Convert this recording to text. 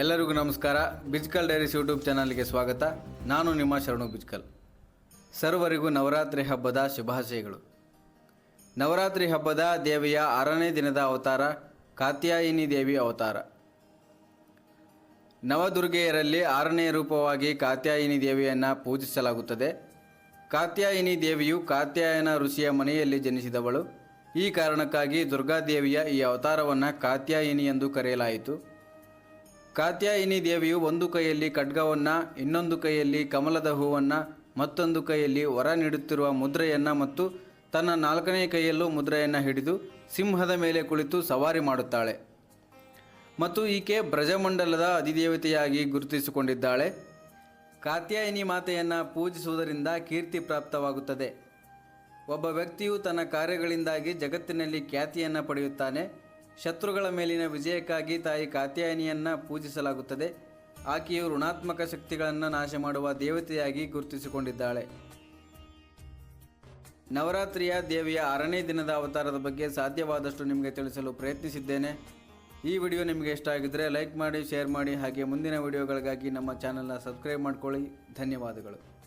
ಎಲ್ಲರಿಗೂ ನಮಸ್ಕಾರ. ಬಿಜ್ಕಲ್ diaries YouTube ಚಾನಲ್ಗೆ ಸ್ವಾಗತ. ನಾನು ನಿಮ್ಮ ಶರಣು ಬಿಜ್ಕಲ್. ಸರ್ವರಿಗೂ ನವರಾತ್ರಿ ಹಬ್ಬದ ಶುಭಾಶಯಗಳು. ನವರಾತ್ರಿ ಹಬ್ಬದ ದೇವಿಯ ಆರನೇ ದಿನದ ಅವತಾರ, ಕಾತ್ಯಾಯಿನಿ ದೇವಿ ಅವತಾರ. ನವದುರ್ಗೆಯರಲ್ಲಿ ಆರನೇ ರೂಪವಾಗಿ ಕಾತ್ಯಾಯಿನಿ ದೇವಿಯನ್ನು ಪೂಜಿಸಲಾಗುತ್ತದೆ. ಕಾತ್ಯಾಯಿನಿ ದೇವಿಯು ಕಾತ್ಯಾಯನ ಋಷಿಯ ಮನೆಯಲ್ಲಿ ಜನಿಸಿದವಳು. ಈ ಕಾರಣಕ್ಕಾಗಿ ದುರ್ಗಾದೇವಿಯ ಈ ಅವತಾರವನ್ನು ಕಾತ್ಯಾಯಿನಿ ಎಂದು ಕರೆಯಲಾಯಿತು. ಕಾತ್ಯಾಯಿನಿ ದೇವಿಯು ಒಂದು ಕೈಯಲ್ಲಿ ಖಡ್ಗವನ್ನು, ಇನ್ನೊಂದು ಕೈಯಲ್ಲಿ ಕಮಲದ ಹೂವನ್ನು, ಮತ್ತೊಂದು ಕೈಯಲ್ಲಿ ವರ ನೀಡುತ್ತಿರುವ ಮುದ್ರೆಯನ್ನು ಮತ್ತು ತನ್ನ ನಾಲ್ಕನೇ ಕೈಯಲ್ಲೂ ಮುದ್ರೆಯನ್ನು ಹಿಡಿದು ಸಿಂಹದ ಮೇಲೆ ಕುಳಿತು ಸವಾರಿ ಮಾಡುತ್ತಾಳೆ. ಮತ್ತು ಈಕೆ ಬ್ರಜಮಂಡಲದ ಅಧಿದೇವತೆಯಾಗಿ ಗುರುತಿಸಿಕೊಂಡಿದ್ದಾಳೆ. ಕಾತ್ಯಾಯಿನಿ ಮಾತೆಯನ್ನು ಪೂಜಿಸುವುದರಿಂದ ಕೀರ್ತಿ ಪ್ರಾಪ್ತವಾಗುತ್ತದೆ. ಒಬ್ಬ ವ್ಯಕ್ತಿಯು ತನ್ನ ಕಾರ್ಯಗಳಿಂದಾಗಿ ಜಗತ್ತಿನಲ್ಲಿ ಖ್ಯಾತಿಯನ್ನು ಪಡೆಯುತ್ತಾನೆ. ಶತ್ರುಗಳ ಮೇಲಿನ ವಿಜಯಕ್ಕಾಗಿ ತಾಯಿ ಕಾತ್ಯಾಯಿನಿಯನ್ನು ಪೂಜಿಸಲಾಗುತ್ತದೆ. ಆಕೆಯು ಋಣಾತ್ಮಕ ಶಕ್ತಿಗಳನ್ನು ನಾಶ ಮಾಡುವ ದೇವತೆಯಾಗಿ ಗುರುತಿಸಿಕೊಂಡಿದ್ದಾಳೆ. ನವರಾತ್ರಿಯ ದೇವಿಯ ಆರನೇ ದಿನದ ಅವತಾರದ ಬಗ್ಗೆ ಸಾಧ್ಯವಾದಷ್ಟು ನಿಮಗೆ ತಿಳಿಸಲು ಪ್ರಯತ್ನಿಸಿದ್ದೇನೆ. ಈ ವಿಡಿಯೋ ನಿಮಗೆ ಇಷ್ಟ ಆಗಿದ್ದರೆ ಲೈಕ್ ಮಾಡಿ, ಶೇರ್ ಮಾಡಿ, ಹಾಗೆ ಮುಂದಿನ ವಿಡಿಯೋಗಳಿಗಾಗಿ ನಮ್ಮ ಚಾನಲ್ನ ಸಬ್ಸ್ಕ್ರೈಬ್ ಮಾಡ್ಕೊಳ್ಳಿ. ಧನ್ಯವಾದಗಳು.